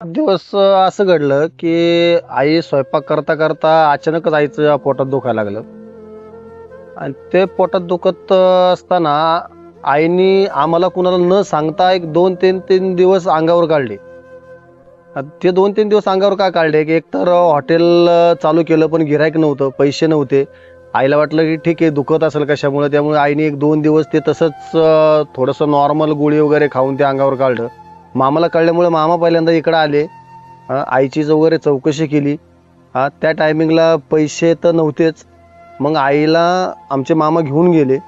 दिवस असं घडलं की आई स्वयंपाक करता करता अचानकच आईचं पोटात दुखायला लागलं. आणि ते पोटात दुखत असताना आईने आम्हाला कुणाला न सांगता एक दोन तीन तीन दिवस अंगावर काढले. ते दोन तीन दिवस अंगावर का काढले की एकतर हॉटेल चालू केलं पण गिरायक नव्हतं पैसे नव्हते. आईला वाटलं की ठीक आहे दुखत असेल कशामुळे त्यामुळे आईने एक दोन दिवस ते तसंच थोडंसं नॉर्मल गोळी वगैरे खाऊन ते अंगावर काढलं. मामाला कळल्यामुळे मामा पहिल्यांदा इकडं आले. आईचीच आईची वगैरे चौकशी केली. हा त्या टायमिंगला पैसे तर नव्हतेच. मग आईला आमचे मामा घेऊन गेले.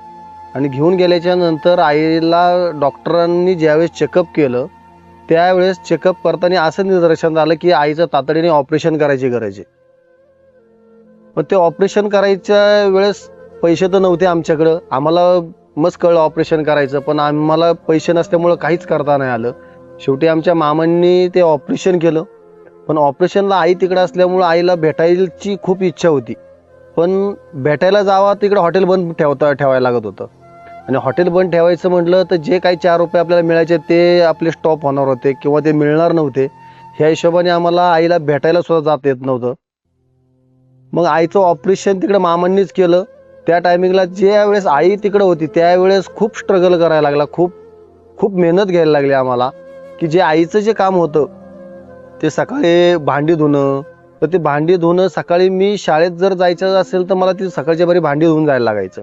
आणि घेऊन गेल्याच्यानंतर आईला डॉक्टरांनी ज्यावेळेस चेकअप केलं त्यावेळेस चेकअप करताना असं निदर्शन झालं की आईचं तातडीने ऑपरेशन करायची गरज आहे. ते ऑपरेशन करायच्या वेळेस पैसे तर नव्हते आमच्याकडं. आम्हाला मस्त कळलं ऑपरेशन करायचं पण आम्हाला पैसे नसल्यामुळं काहीच करता नाही आलं. शेवटी आमच्या मामांनी ते ऑपरेशन केलं. पण ऑपरेशनला आई तिकडे असल्यामुळं आईला भेटायची खूप इच्छा होती. पण भेटायला जावा तिकडे हॉटेल बंद ठेवता ठेवायला लागत होतं. आणि हॉटेल बंद ठेवायचं म्हटलं तर जे काही चार रुपये आपल्याला मिळायचे ते आपले स्टॉप होणार होते किंवा ते मिळणार नव्हते. ह्या हिशोबाने आम्हाला आईला भेटायला सुद्धा जात येत नव्हतं. मग आईचं ऑपरेशन तिकडे मामांनीच केलं. त्या टायमिंगला ज्या वेळेस आई तिकडे होती त्यावेळेस खूप स्ट्रगल करायला लागला खूप खूप मेहनत घ्यायला लागली आम्हाला. की जे आईचं जे काम होतं ते सकाळी भांडी धुणं तर ते भांडी धुणं सकाळी मी शाळेत जर जायचं असेल तर मला ती सकाळच्या बरी भांडी धुवून जायला लागायचं.